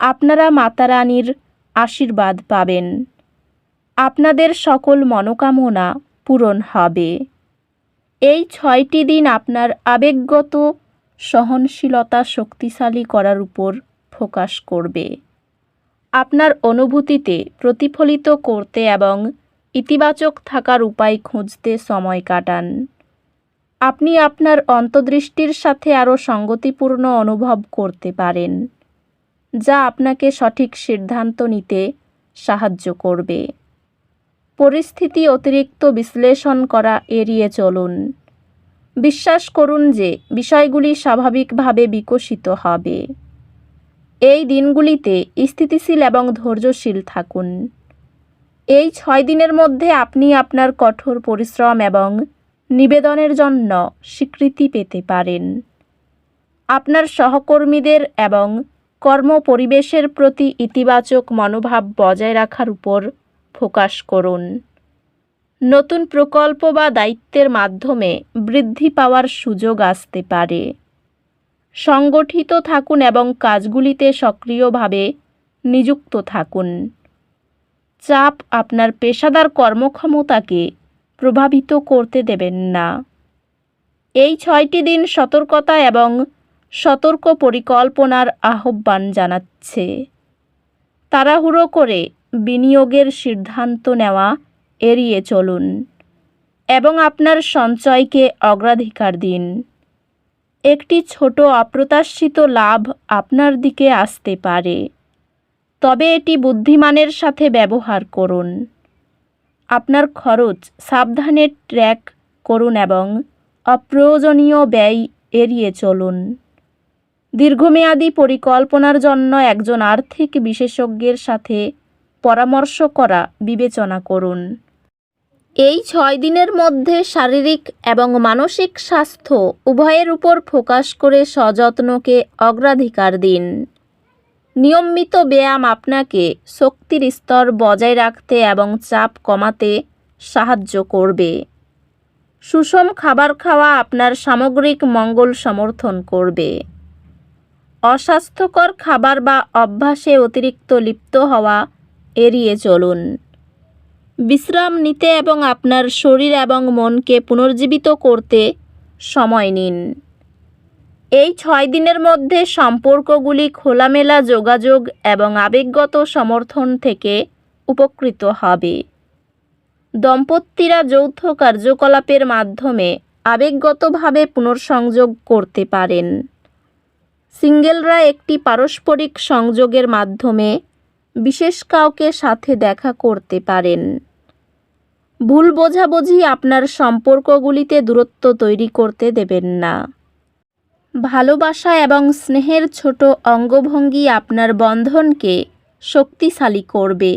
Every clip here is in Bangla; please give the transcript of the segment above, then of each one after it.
আপনারা মাতা রানীর আশীর্বাদ পাবেন। আপনাদের সকল মনোকামনা পূরণ হবে। এই ছয়টি দিন আপনার আবেগগত, সহনশীলতা শক্তিশালী করার উপর ফোকাস করবে। আপনার অনুভূতিতে প্রতিফলিত করতে এবং ইতিবাচক থাকার উপায় খুঁজতে সময় কাটান। আপনি আপনার অন্তর্দৃষ্টির সাথে আরও সঙ্গতিপূর্ণ অনুভব করতে পারেন। যা আপনাকে সঠিক সিদ্ধান্ত নিতে সাহায্য করবে। পরিস্থিতি অতিরিক্ত বিশ্লেষণ করা এড়িয়ে চলুন। বিশ্বাস করুন যে বিষয়গুলি স্বাভাবিকভাবে বিকশিত হবে। এই দিনগুলিতে স্থিতিশীল এবং ধৈর্যশীল থাকুন। এই ছয় দিনের মধ্যে আপনি আপনার কঠোর পরিশ্রম এবং নিবেদনের জন্য স্বীকৃতি পেতে পারেন। আপনার সহকর্মীদের এবং কর্ম পরিবেশের প্রতি ইতিবাচক মনোভাব বজায় রাখার উপর ফোকাস করুন। নতুন প্রকল্প বা দায়িত্বের মাধ্যমে বৃদ্ধি পাওয়ার সুযোগ আসতে পারে। সংগঠিত থাকুন এবং কাজগুলিতে সক্রিয়ভাবে নিযুক্ত থাকুন। চাপ আপনার পেশাদার কর্মক্ষমতাকে প্রভাবিত করতে দেবেন না। এই ছয়টি দিন সতর্কতা এবং সতর্ক পরিকল্পনার আহ্বান জানাচ্ছে। তাড়াহুড়ো করে বিনিয়োগের সিদ্ধান্ত নেওয়া এড়িয়ে চলুন এবং আপনার সঞ্চয়কে অগ্রাধিকার দিন। একটি ছোট অপ্রত্যাশিত লাভ আপনার দিকে আসতে পারে। তবে এটি বুদ্ধিমানের সাথে ব্যবহার করুন। আপনার খরচ সাবধানে ট্র্যাক করুন এবং অপ্রয়োজনীয় ব্যয় এড়িয়ে চলুন। দীর্ঘমেয়াদী পরিকল্পনার জন্য একজন আর্থিক বিশেষজ্ঞের সাথে পরামর্শ করা বিবেচনা করুন। এই ছয় দিনের মধ্যে শারীরিক এবং মানসিক স্বাস্থ্য উভয়ের উপর ফোকাস করে সযত্নকে অগ্রাধিকার দিন। নিয়মিত ব্যায়াম আপনাকে শক্তির স্তর বজায় রাখতে এবং চাপ কমাতে সাহায্য করবে। সুষম খাবার খাওয়া আপনার সামগ্রিক মঙ্গল সমর্থন করবে। অস্বাস্থ্যকর খাবার বা অভ্যাসে অতিরিক্ত লিপ্ত হওয়া এড়িয়ে চলুন। বিশ্রাম নিতে এবং আপনার শরীর এবং মনকে পুনর্জীবিত করতে সময় নিন। এই ছয় দিনের মধ্যে সম্পর্কগুলি খোলামেলা যোগাযোগ এবং আবেগগত সমর্থন থেকে উপকৃত হবে। দম্পতিরা যৌথ কার্যকলাপের মাধ্যমে আবেগগতভাবে পুনর্সংযোগ করতে পারেন। সিঙ্গেলরা একটি পারস্পরিক সংযোগের মাধ্যমে বিশেষ কাউকে সাথে দেখা করতে পারেন। ভুল বোঝাবুঝি আপনার সম্পর্কগুলিতে দূরত্ব তৈরি করতে দেবেন না। ভালোবাসা এবং স্নেহের ছোট অঙ্গভঙ্গি আপনার বন্ধনকে শক্তিশালী করবে।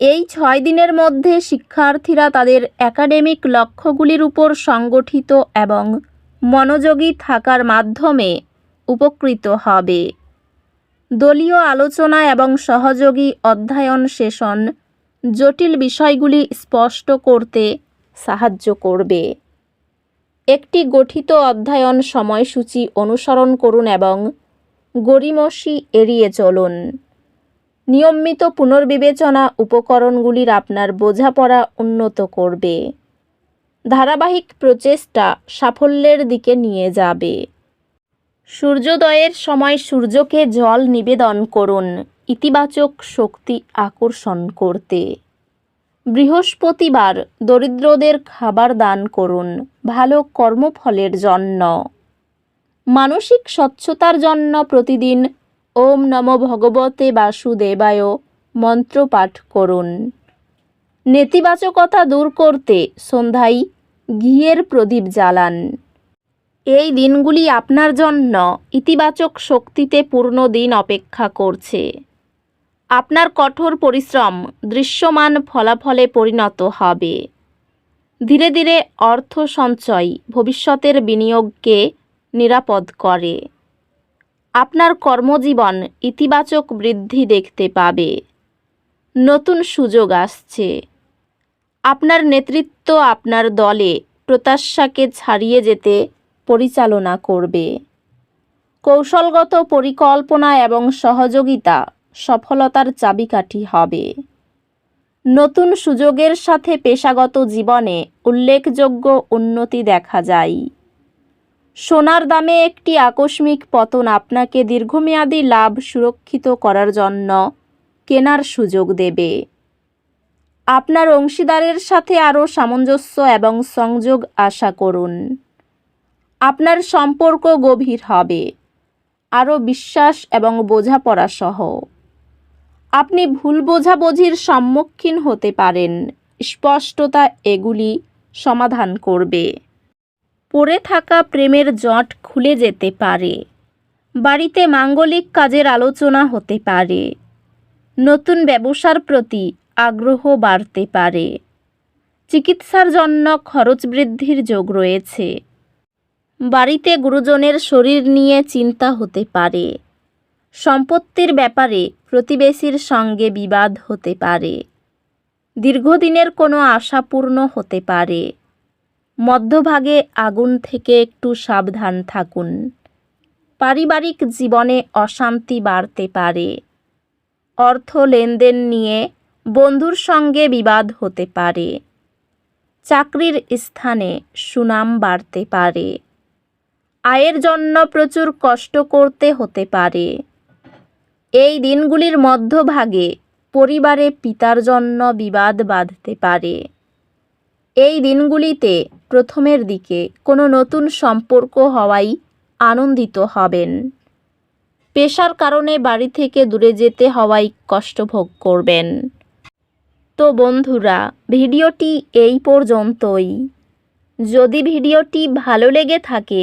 এই ছয় দিনের মধ্যে শিক্ষার্থীরা তাদের একাডেমিক লক্ষ্যগুলির উপর সংগঠিত এবং মনোযোগী থাকার মাধ্যমে উপকৃত হবে। দলীয় আলোচনা এবং সহযোগী অধ্যয়ন সেশন জটিল বিষয়গুলি স্পষ্ট করতে সাহায্য করবে। একটি গঠিত অধ্যয়ন সময়সূচি অনুসরণ করুন এবং গড়িমসি এড়িয়ে চলুন। নিয়মিত পুনর্বিবেচনা উপকরণগুলির আপনার বোঝাপড়া উন্নত করবে। ধারাবাহিক প্রচেষ্টা সাফল্যের দিকে নিয়ে যাবে। সূর্যোদয়ের সময় সূর্যকে জল নিবেদন করুন, ইতিবাচক শক্তি আকর্ষণ করতে। বৃহস্পতিবার দরিদ্রদের খাবার দান করুন, ভালো কর্মফলের জন্য। মানসিক স্বচ্ছতার জন্য প্রতিদিন ওম নম ভগবতে বাসুদেবায় মন্ত্র পাঠ করুন। নেতিবাচকতা দূর করতে সন্ধ্যায় ঘিয়ের প্রদীপ জ্বালান। এই দিনগুলি আপনার জন্য ইতিবাচক শক্তিতে পূর্ণ দিন অপেক্ষা করছে। আপনার কঠোর পরিশ্রম দৃশ্যমান ফলাফলে পরিণত হবে। ধীরে ধীরে অর্থ সঞ্চয় ভবিষ্যতের বিনিয়োগকে নিরাপদ করে। আপনার কর্মজীবন ইতিবাচক বৃদ্ধি দেখতে পাবে। নতুন সুযোগ আসছে। আপনার নেতৃত্ব আপনার দলে প্রত্যাশাকে ছাড়িয়ে যেতে পরিচালনা করবে। কৌশলগত পরিকল্পনা এবং সহযোগিতা সফলতার চাবিকাঠি হবে। নতুন সুযোগের সাথে পেশাগত জীবনে উল্লেখযোগ্য উন্নতি দেখা যায়। সোনার দামে একটি আকস্মিক পতন আপনাকে দীর্ঘমেয়াদী লাভ সুরক্ষিত করার জন্য কেনার সুযোগ দেবে। আপনার অংশীদারের সাথে আরও সামঞ্জস্য এবং সংযোগ আশা করুন। আপনার সম্পর্ক গভীর হবে। আরও বিশ্বাস এবং বোঝাপড়া সহ। আপনি ভুল বোঝাবুঝির সম্মুখীন হতে পারেন। স্পষ্টতা এগুলি সমাধান করবে। পড়ে থাকা প্রেমের জট খুলে যেতে পারে। বাড়িতে মাঙ্গলিক কাজের আলোচনা হতে পারে। নতুন ব্যবসার প্রতি আগ্রহ বাড়তে পারে। চিকিৎসার জন্য খরচ বৃদ্ধির যোগ রয়েছে। বাড়িতে গুরুজনের শরীর নিয়ে চিন্তা হতে পারে। সম্পত্তির ব্যাপারে প্রতিবেশীর সঙ্গে বিবাদ হতে পারে। দীর্ঘদিনের কোনো আশাপূর্ণ হতে পারে। মধ্যভাগে আগুন থেকে একটু সাবধান থাকুন। পারিবারিক জীবনে অশান্তি বাড়তে পারে। অর্থ লেনদেন নিয়ে বন্ধুর সঙ্গে বিবাদ হতে পারে। চাকরির স্থানে সুনাম বাড়তে পারে। আয়ের জন্য প্রচুর কষ্ট করতে হতে পারে। এই দিনগুলির মধ্যভাগে পরিবারে পিতার জন্য বিবাদ বাঁধতে পারে। এই দিনগুলিতে প্রথমের দিকে কোনো নতুন সম্পর্ক হওয়াই আনন্দিত হবেন। পেশার কারণে বাড়ি থেকে দূরে যেতে হওয়াই কষ্ট ভোগ করবেন। তো বন্ধুরা, ভিডিওটি এই পর্যন্তই। যদি ভিডিওটি ভালো লেগে থাকে